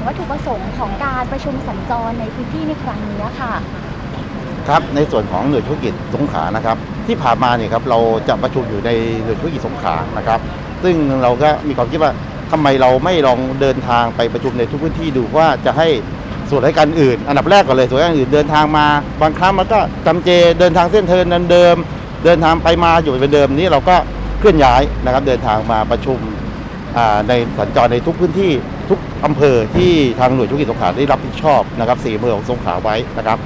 งวัตถุประสงค์ของการประชุมสัญจรในพื้นที่ในครั้งนี้ค่ะ ครับในส่วนของหน่วยธุรกิจสงขลานะครับ ที่ผ่านมาเนี่ยครับเราจะประชุมอยู่ในหน่วยธุรกิจสงขลานะครับ ซึ่งเราก็มีความคิดว่าทำไมเราไม่ลองเดินทางไปประชุมในทุกพื้นที่ดูว่าจะให้ส่วนราชการอื่น อันดับแรกก่อนเลยส่วนราชการอื่นเดินทางมาบางครั้งมันก็จำเจเดินทางเส้นเทินนั้นเดิม เดินทางไปมาอยู่เป็นเดิมนี้เราก็เคลื่อนย้ายนะครับ เดินทางมาประชุม ในสัญจรในทุกพื้นที่ทุกอำเภอที่ทางหน่วยธุรกิจสงขลาได้รับผิดชอบนะครับสี่อำเภอของสงขลาไว้นะครับ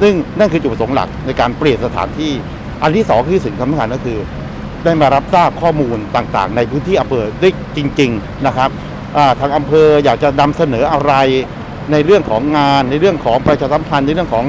ซึ่งนั่นคือจุดประสงค์หลักในการเปลี่ยนสถานที่ อันที่สองคือสิ่งสำคัญก็คือ ได้มารับทราบข้อมูลต่างๆ ในพื้นที่อำเภอได้จริง ๆนะครับทางอำเภออยากจะนำเสนออะไรในเรื่องของงานในเรื่องของประชาสัมพันธ์ในเรื่องของ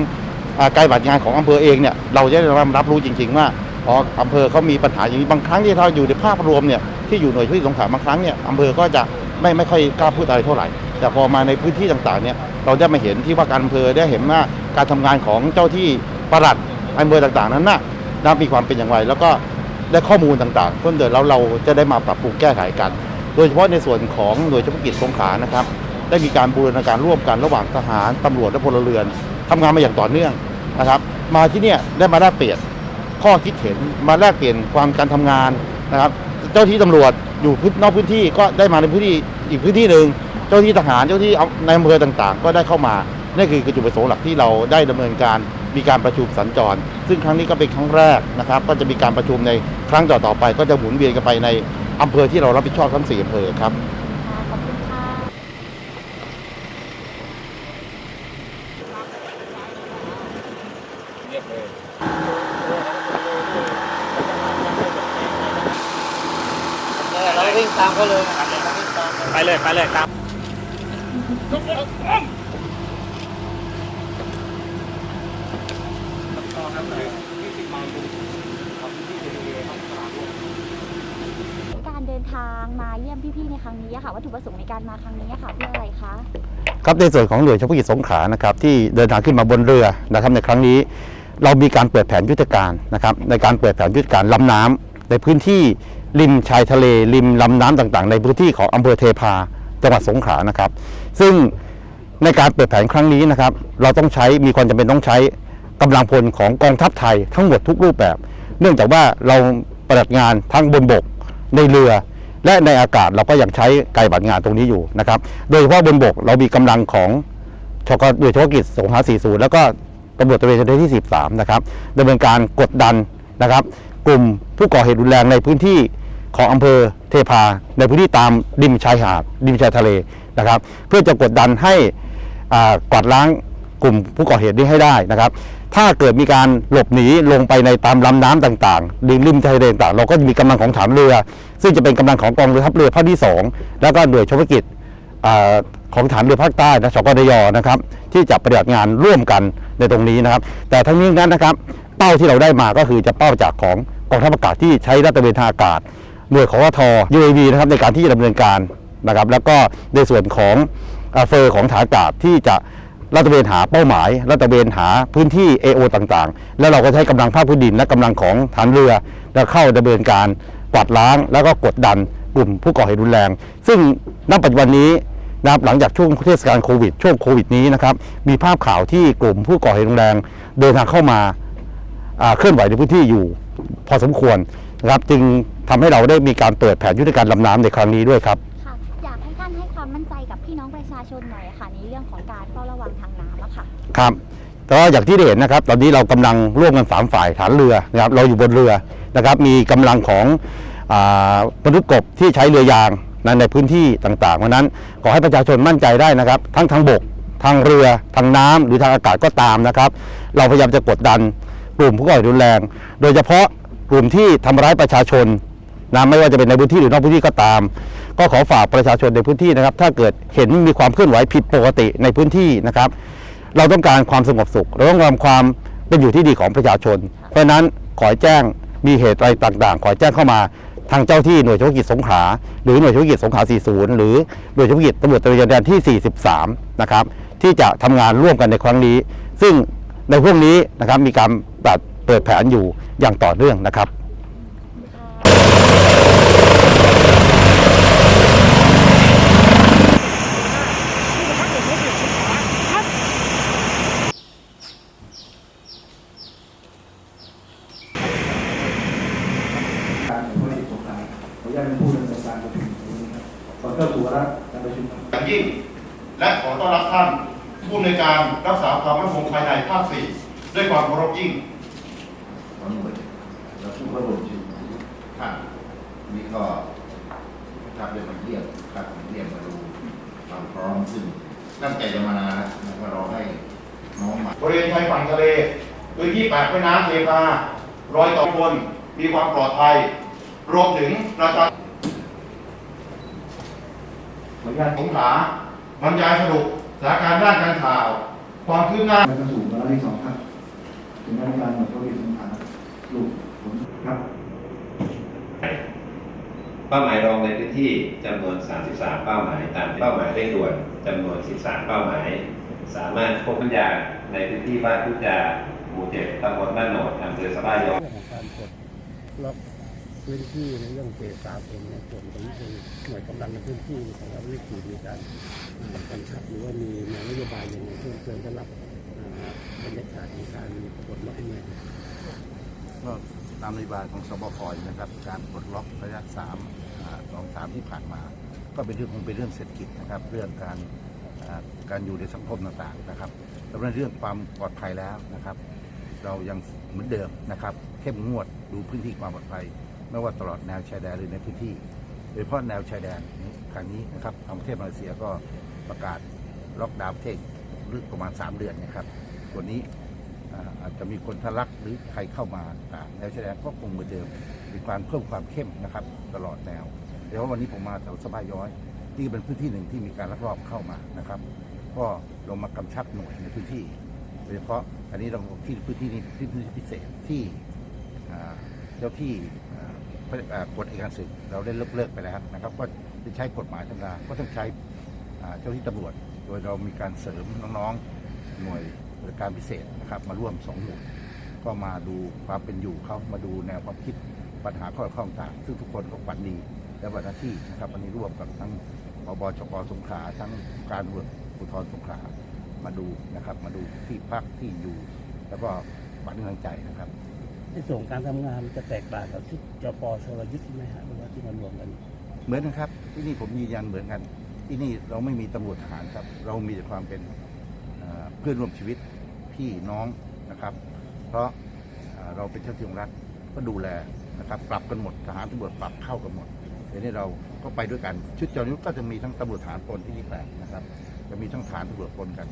การบัตรงานของอำเภอเองเนี่ยเราจะได้รับรู้จริง ๆ ว่าอ๋ออำเภอเขามีปัญหาอย่างนี้บางครั้งที่เราอยู่ในภาพรวมเนี่ย ที่อยู่หน่วยที่สงขลาบางครั้งเนี่ยอำเภอก็จะไม่ไม่ค่อยกล้าพูดอะไรเท่าไหร่ แต่พอมาในพื้นที่ต่างๆเนี่ยเราได้มาเห็นที่ว่าการอำเภอได้เห็นว่าการทำงานของเจ้าที่ปลัดอำเภอต่างๆ นั้นน่ะนะมีความเป็นอย่างไร แล้วก็ได้ข้อมูลต่างๆ เพิ่มเติมแล้วเราจะได้มาปรับปรุงแก้ไขกัน โดยเฉพาะในส่วนของหน่วยเฉพาะกิจสงขลานะครับ ได้มีการบูรณาการร่วมกันระหว่างทหารตำรวจและพลเรือนทำงานมาอย่างต่อเนื่องนะครับ มาที่เนี่ยได้มาแลกเปลี่ยนข้อคิดเห็นมาแลกเปลี่ยนความการทำงานนะครับ เจ้าที่ตำรวจอยู่พื้นนอกพื้นที่ก็ได้มาในพื้นที่อีกพื้นที่หนึ่งเจ้าที่ทหารเจ้าที่ในอำเภอต่างๆ ก็ได้เข้ามานี่คือจุดประสงค์หลักที่เราได้ดำเนินการมีการประชุมสัญจร ซึ่งครั้งนี้ก็เป็นครั้งแรกนะครับ ก็จะมีการประชุมในครั้งต่อๆไป ก็จะหมุนเวียนกันไปในอำเภอที่เรารับผิดชอบทั้งสี่อำเภอครับค่ะขอบเราวิ่ง ตามเขาเลยไปเลยไปเลยตามการเดินทางมาเยี่ยมพี่ๆในครั้งนี้อะค่ะวัตถุประสงค์ในการมาครั้งนี้อะค่ะเพื่ออะไรคะครับในส่วนของหน่วยเฉพาะกิจสงขลานะครับที่เดินทางขึ้นมาบนเรือนะครับในครั้งนี้ เรามีการเปิดแผนยุทธการนะครับในการเปิดแผนยุทธการลำน้ำในพื้นที่ ริมชายทะเล ริมลำน้ำต่างๆ ในพื้นที่ของอำเภอเทพาจังหวัดสงขลานะครับ ซึ่งในการเปิดแผนครั้งนี้นะครับ เราต้องใช้มีความจำเป็นต้องใช้กำลังพลของกองทัพไทยทั้งหมดทุกรูปแบบ เนื่องจากว่าเราปฏิบัติงานทั้งบนบกในเรือ และในอากาศเราก็ยังใช้การปฏิบัติงานตรงนี้อยู่นะครับ โดยเฉพาะบนบกเรามีกำลังของชกหน่วยเฉพาะกิจสงขลา40 แล้วก็ตำรวจตระเวนชายแดนที่ 13 นะครับดำเนินการกดดันนะครับ กลุ่มผู้ก่อเหตุรุนแรงในพื้นที่ ของอำเภอเทพา ในพื้นที่ตามริมชายหาดริมชายทะเลนะครับ เพื่อจะกดดันให้อ่ากวาดล้างกลุ่มผู้ก่อเหตุนี้ให้ได้นะครับ ถ้าเกิดมีการหลบหนีลงไปในตามลำน้ำต่างๆริมริมทะเลต่าง เราก็จะมีกำลังของฐานเรือ ซึ่งจะเป็นกำลังของกองเรือทัพเรือภาคที่ 2 แล้วก็หน่วยเฉพาะกิจอ่าของฐานเรือภาคใต้นะสกดยนะครับ ที่จะปฏิบัติงานร่วมกันในตรงนี้นะครับ แต่ทั้งนี้นั้นนะครับ เป้าที่เราได้มาก็คือจะเป้าจากของกองทัพอากาศที่ใช้รัตเวนทางอากาศ หน่วยของวท UAV นะครับในการที่จะดำเนินการนะครับ แล้วก็ในส่วนของอเฟอร์ของฐานอากาศที่จะลาดตระเวนหาเป้าหมายลาดตระเวนหาพื้นที่ AO ต่างๆ แล้วเราก็ใช้กำลังภาคพื้นดินและกำลังของฐานเรือแล้วเข้าดำเนินการกวาดล้าง แล้วก็กดดันกลุ่มผู้ก่อเหตุรุนแรง ซึ่งณปัจจุบันนี้นะครับหลังจากช่วงเทศกาลโควิดช่วงโควิดนี้นะครับมีภาพข่าวที่กลุ่มผู้ก่อเหตุรุนแรง เดินทางเข้ามาเคลื่อนไหวในพื้นที่อยู่ พอสมควรนะครับจึง ทำให้เราได้มีการเปิดแผนยุทธการลำน้ำในครั้งนี้ด้วยครับค่ะอยากให้ท่านให้ความมั่นใจกับพี่น้องประชาชนหน่อยอะค่ะในเรื่องของการเฝ้าระวังทางน้ำอะค่ะครับแต่ว่าอย่างที่ได้เห็นนะครับ ตอนนี้เรากำลังร่วมกันสามฝ่ายฐานเรือนะครับเราอยู่บนเรือนะครับ มีกำลังของอามนุษย์กบที่ใช้เรือยางนะในพื้นที่ต่างๆเพราะฉะนั้นขอให้ประชาชนมั่นใจได้นะครับ ทั้งทางบก ทางเรือ ทางน้ำหรือทางอากาศก็ตามนะครับ เราพยายามจะกดดันกลุ่มผู้ก่อเหตุรุนแรง โดยเฉพาะกลุ่มที่ทำร้ายประชาชน นะไม่ว่าจะเป็นในพื้นที่หรือนอกพื้นที่ก็ตาม ก็ขอฝากประชาชนในพื้นที่นะครับ ถ้าเกิดเห็นมีความเคลื่อนไหวผิดปกติในพื้นที่นะครับ เราต้องการความสงบสุขเราต้องการความเป็นอยู่ที่ดีของประชาชน เพราะนั้นขอแจ้งมีเหตุอะไรต่างๆ ขอแจ้งเข้ามาทางเจ้าที่หน่วยเฉพาะกิจสงขลาหรือหน่วยเฉพาะกิจสงขลา 40 หรือหน่วยเฉพาะกิจตำรวจตระเวนชายแดนที่ 43 นะครับ ที่จะทำงานร่วมกันในครั้งนี้ ซึ่งในพวกนี้นะครับมีการแบบเปิดแผนอยู่อย่างต่อเนื่องนะครับ อย่างยิ่ง และขอต้อนรับท่านผู้ในวยการรักษาความมั่นคงภายในภาคสี่ด้วยความเคารพยิ่งทั้งหมดและผู้เข้าร่วมชุมนุมทุกท่านนี่ก็ทับได้มาเยี่ยมครับมาเยี่ยมมาดูความพร้อมซึ่งตั้งใจจะมานานแล้วก็รอให้น้องมาบริเวณชายฝั่งทะเลพื้นที่ปากแม่น้ำเทพารอยต่อบนมีความปลอดภัย รวมถึงประชาผลงานสงขลา บรรยายสรุปสถานการณ์ด้านการข่าว ความคืบหน้าแล้วก็สู่วาระที่สองครับถึงการการหมดธุรกิจสงขลาลูกผมครับเป้าหมายรองในพื้นที่จำนวน 33 เป้าหมาย ตามเป้าหมายเร่งด่วนจำนวน 13 เป้าหมาย สามารถควบคุมยาในพื้นที่บ้านพุทธาหมู่เจ็ดตำบลบ้านโหนดอำเภอสะบ้าย้อยเรื่องของการปลดล็อก พื้นที่ในเรื่องเฟสามเองในส่วนของคือหน่วยกำลังในพื้นที่ของเราวิถีมีการกำชับหรือว่ามีแนวนโยบายอยังไงเพิ่มเติมสำหรับอ่าบรรยากาศในการปลดล็อกเนี่ยก็ตามนโยบายของสบคนะครับ การปลดล็อกระยะสามสองสามที่ผ่านมา ก็เป็นเรื่องคงเป็นเรื่องเศรษฐกิจนะครับ เรื่องการการอยู่ในสังคมต่างๆนะครับแล้วในเรื่องความปลอดภัยแล้วนะครับ เรายังเหมือนเดิมนะครับ เข้มงวดดูพื้นที่ความปลอดภัย ไม่ว่าตลอดแนวชายแดนหรือในพื้นที่โดยเฉพาะแนวชายแดนครั้งนี้นะครับทางประเทศมาเลเซียก็ประกาศล็อกดาวน์ประเทศลึกประมาณ 3 เดือนนะครับวันนี้อาจจะมีคนทะลักหรือใครเข้ามาอ่าแนวชายแดนก็คงเหมือนเดิมมีการเพิ่มความเข้มนะครับตลอดแนวเดี๋ยววันนี้ผมมาแถวสบายย้อยนี่เป็นพื้นที่หนึ่งที่มีการลักลอบเข้ามานะครับ ก็ลงมากำชับหน่วยในพื้นที่โดยเฉพาะอันนี้เราที่พื้นที่นี้ที่พื้นที่พิเศษที่เจ้าที่ กฎอัยการศึกเราได้เลิกเลิกไปแล้วนะครับ ก็จะใช้กฎหมายธรรมดาก็ต้องใช้อ่าเจ้าที่ตำรวจ โดยเรามีการเสริมน้องๆหน่วยบริการพิเศษนะครับ มาร่วมสองหน่วยก็มาดูความเป็นอยู่เขามาดูแนวความคิดปัญหาข้อข้องต่าง ซึ่งทุกคนก็ฝันดีและบัตหน้าที่นะครับวันนี้ร่วมกับทั้งพบชกสงขลาทั้งการตรวจภูธรสงขลามาดูนะครับ มาดูที่พักที่อยู่ แล้วก็บัตรกำลังใจนะครับ ในส่วนของการทำงานมันจะแตกต่างกับชุดจปชลยุทธ์ไหมฮะหรือว่าที่มารวมกัน เหมือนกันครับ ที่นี่ผมยืนยันเหมือนกัน ที่นี่เราไม่มีตำรวจทหารครับ เรามีแต่ความเป็นเอ่อเพื่อนร่วมชีวิตพี่น้องนะครับ เพราะเอ่อเราเป็นเจ้าที่ของรัฐก็ดูแลนะครับ ปรับกันหมดทหารตำรวจปรับเข้ากันหมดเดี๋ยวนี้เราก็ไปด้วยกันชุดจรยุทธก็จะมีทั้งตำรวจทหารปนที่นี่แปลกนะครับ จะมีทั้งทหารตำรวจปนกัน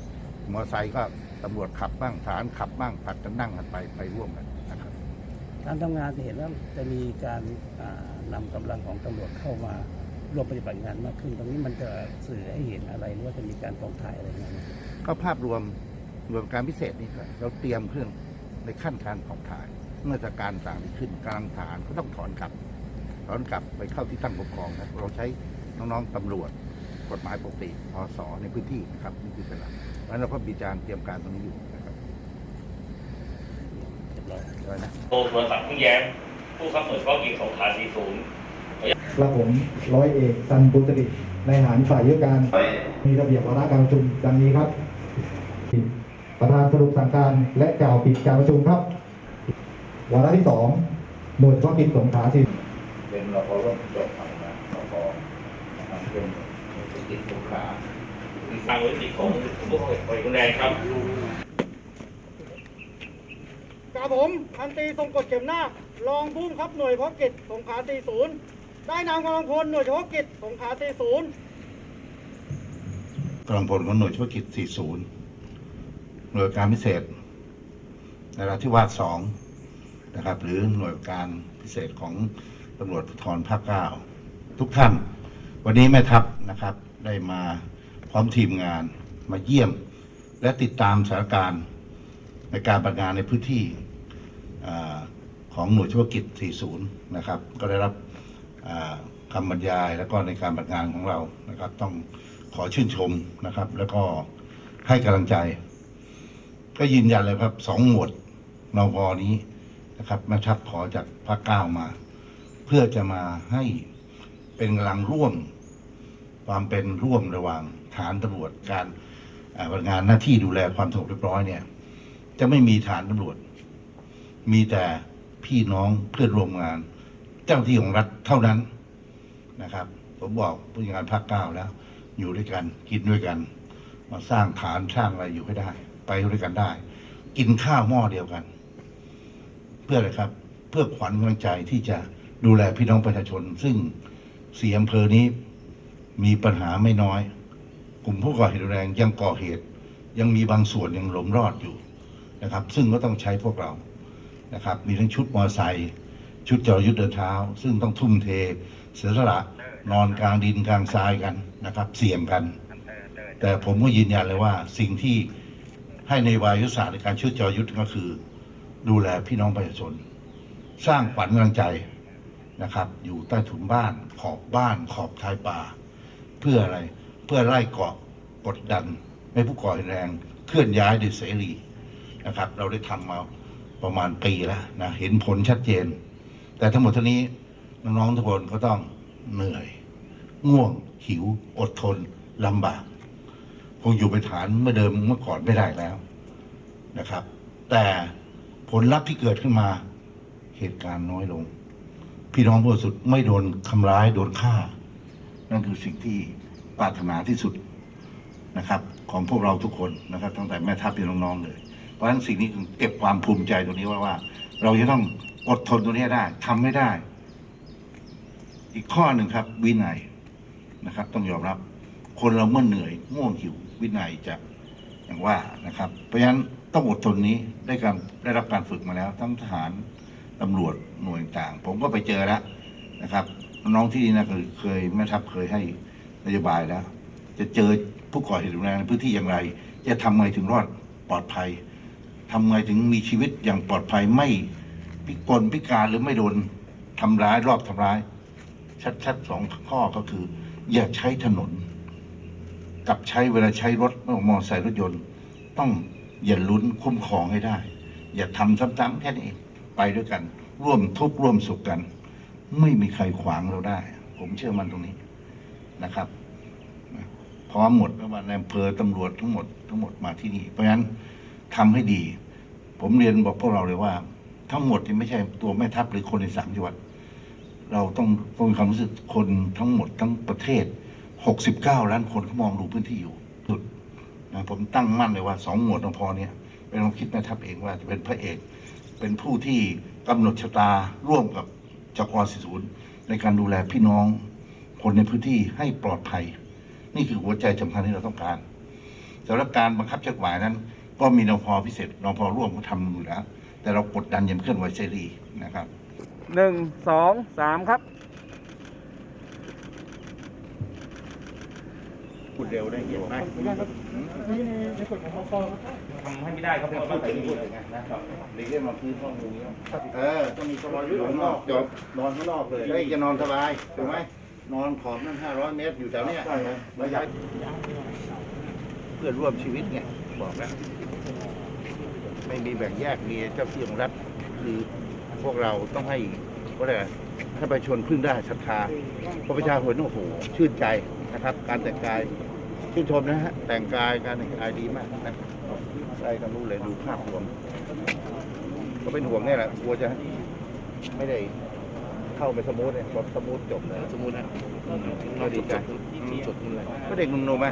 มอเตอร์ไซค์ก็ตำรวจขับบ้างทหารขับบ้างผัดกันนั่งกันไปไปร่วมกัน การทำงานจะเห็นว่าจะมีการอ่านำกำลังของตำรวจเข้ามาร่วมปฏิบัติงานมากขึ้น ตรงนี้มันจะสื่อให้เห็นอะไรว่าจะมีการกองถ่ายอะไรอย่างเงี้ยก็ภาพรวมรวมการพิเศษนี่ครับเราเตรียมเครื่องในขั้นการผ่องถ่าย เมื่อสถานการณ์ต่างมีขึ้นกลังฐานก็ต้องถอนกลับถอนกลับไปเข้าที่ตั้งปกครองครับเราใช้น้องๆตำรวจกฎหมายปกติพศในพื้นที่นะครับนี่คือเป็นหลักเพราะฉะนั้นเราก็มีการเตรียมการตรงนี้อยู่ รับเรียบร้อยด้วยนะโตสุรศักดิ์พึ่งแย้ม ผู้ขับหน่วยเฉพาะกิจสงขลา40กระผมร้อยเอกสันปุตริในหารฝ่ายยุทธการ มีระเบียบวาระการประชุมดังนี้ครับ ประธานสรุปสั่งการและกล่าวปิดการประชุมครับ วาระที่สองหน่วยเฉพาะกิจสงขลาสิเป็นรพร่วมจบผ่านมาสพนะครับเป็นเศรษฐกิจสงขลาทางวิธีของผู้ป่วยคุณแดงครับ กระผมพันตีทรงกฎเข็มนารองผู้บังคับหน่วยเฉพาะกิจสงขลา40 ได้นำกำลังพลหน่วยเฉพาะกิจสงขลา40กำลังพลของหน่วยเฉพาะกิจ40 หน่วยการพิเศษนราธิวาส2นะครับ หรือหน่วยการพิเศษของตำรวจภูธรภาค9ทุกท่าน วันนี้แม่ทัพนะครับ ได้มาพร้อมทีมงานมาเยี่ยม และติดตามสถานการณ์ในการปฏิบัติงานในพื้นที่ ของหน่วยเฉพาะกิจ 40 นะครับ ก็ได้รับอ่าคำบรรยายแล้วก็ในการปฏิบัติงานของเรานะครับ ต้องขอชื่นชมนะครับ แล้วก็ให้กำลังใจ ก็ยืนยันเลยครับสองหมวดนวนี้นะครับม่ทัพขอจากภาคเก้ามา เพื่อจะมาให้เป็นกำลังร่วม ความเป็นร่วมระหว่างฐานตำรวจการปฏิบัติงานหน้าที่ดูแลความสงบเรียบร้อยเนี่ย จะไม่มีฐานตำรวจ มีแต่พี่น้องเพื่อนร่วมงาน เจ้าที่ของรัฐเท่านั้นนะครับ ผมบอกผู้จัดการภาคเก้าแล้ว อยู่ด้วยกันกินด้วยกัน มาสร้างฐานสร้างอะไรอยู่ให้ได้ ไปด้วยกันได้ กินข้าวหม้อเดียวกัน เพื่ออะไรครับ เพื่อขวัญกำลังใจที่จะดูแลพี่น้องประชาชน ซึ่งสี่อำเภอนี้มีปัญหาไม่น้อย กลุ่มผู้ก่อเหตุแรงยังก่อเหตุ ยังมีบางส่วนยังหลงรอดอยู่นะครับ ซึ่งก็ต้องใช้พวกเรา นะครับ มีทั้งชุดมอไซค์ชุดจรยุทธ์เดินเท้า ซึ่งต้องทุ่มเท เสียสละนอนกลางดินกลางทรายกันนะครับ เสี่ยงกัน แต่ผมก็ยืนยันเลยว่าสิ่งที่ให้ในวายุศาสตร์ในการชุดจรยุทธ์ก็คือ ดูแลพี่น้องประชาชน สร้างขวัญกำลังใจนะครับ อยู่ใต้ถุนบ้าน ขอบบ้าน ขอบชายป่า เพื่ออะไรเพื่อไล่เกาะกดดัน ไม่ให้ผู้ก่อเหตุแรงเคลื่อนย้ายโดยเสรีนะครับ เราได้ทำมา ประมาณปีแล้วนะเห็นผลชัดเจน แต่ทั้งหมดทั้งนี้น้องๆทุกคนก็ต้องเหนื่อย ง่วงหิว อดทนลำบาก คงอยู่ไปนฐานเมื่อเดิมเมื่อก่อนไม่ได้แล้วนะครับ แต่ผลลัพธ์ที่เกิดขึ้นมาเหตุการณ์น้อยลง พี่น้องผู้สุทธิ์ไม่โดนทำร้ายโดนฆ่า นั่นคือสิ่งที่ปรารถนาที่สุดนะครับ ของพวกเราทุกคนนะครับ ตั้งแต่แม่ทัพพี่น้องๆเลย เพราะฉะนั้นสิ่งนี้คือเก็บความภูมิใจตรงนี้ไว่าว่า เราจะต้องอดทนตรงนี้ได้ทำไม่ได้ อีกข้อหนึ่งครับ วินัยนะครับ ต้องยอมรับ คนเราเมื่อเหนื่อยง่วงหิว วินัยจะอย่างว่านะครับ เพราะฉะนั้นต้องอดทนนี้ได้การได้รับการฝึกมาแล้ว ทั้งทหารตำรวจหน่วยต่าง ผมก็ไปเจอแล้วนะครับ น้องที่นี่นะเคยเคยแม่ทัพเคยให้นโยบายแล้ว จะเจอผู้ก่อเหตุรุนแรงในพื้นที่อย่างไร จะทำไงถึงรอดปลอดภัย ทำไงถึงมีชีวิตอย่างปลอดภัยไม่พิกลพิการหรือไม่โดนทำร้ายรอบทำร้าย ชัดๆสองข้อก็คือ อย่าใช้ถนน กับใช้เวลาใช้รถไม่ว่ามอไซค์รถยนต์ ต้องอย่าลุ้นคุ้มครองให้ได้ อย่าทำซ้ำๆแค่นี้เองไปด้วยกัน ร่วมทุกข์ร่วมสุขกัน ไม่มีใครขวางเราได้ ผมเชื่อมันตรงนี้นะครับพร้อมหมดไม่ว่าในอำเภอตำรวจทั้งหมดทั้งหมดมาที่นี่ เพราะฉะนั้น ทำให้ดี ผมเรียนบอกพวกเราเลยว่า ทั้งหมดที่ไม่ใช่ตัวแม่ทัพหรือคนในสามจังหวัด เราต้องต้องมีความรู้สึกคนทั้งหมดทั้งประเทศ 69 ล้านคนเขามองดูพื้นที่อยู่สุดนะผมตั้งมั่นเลยว่าสองหมวดนพเนี่ยเป็นความคิดแม่ทัพเองว่าจะเป็นพระเอกเป็นผู้ที่กำหนดชะตาร่วมกับจก40ในการดูแลพี่น้อง คนในพื้นที่ให้ปลอดภัย นี่คือหัวใจสำคัญที่เราต้องการสำหรับการบังคับใช้กฎหมายนั้น ก็มีนพพิเศษนพร่วมเขาทำอยู่แล้ว แต่เรากดดันอยังเคลื่อนไหวเสรีนะครับหนึ่งสองสามครับพูดเร็วได้เห็นไหมทำให้ไม่ได้ครับเพราะว่าพูดพูดอย่างนั้นนะครับเด็กเล่นมาพื้นห้องนี้เออต้องมีสบายอยู่ข้างนอกจบนอนข้างนอกเลยแล้วจะนอนสบายถูกไหมนอนขอบนั่นห้าร้อยเมตรอยู่แถวเนี้ยระยะเพื่อร่วมชีวิตไงบ อกแล้ว ไม่มีแบ่งแยกมีเจ้าที่ของรัฐคือพวกเราต้องให้ก็ได้ให้ประชาชนพึ่งได้ศรัทธาเพราะประชาชนโอ้โหชื่นใจนะครับ การแต่งกายชื่นชมนะฮะแต่งกายการแต่งกายดีมากนะได้ความรู้เลยดูภาพรวม ก็เป็นห่วงเนี่ยแหละกลัวจะไม่ได้เข้าไปสมูทเลยรถสมูทจบเลยสมูทนะก็ดีใจก็เด็กหนุ่มๆไหม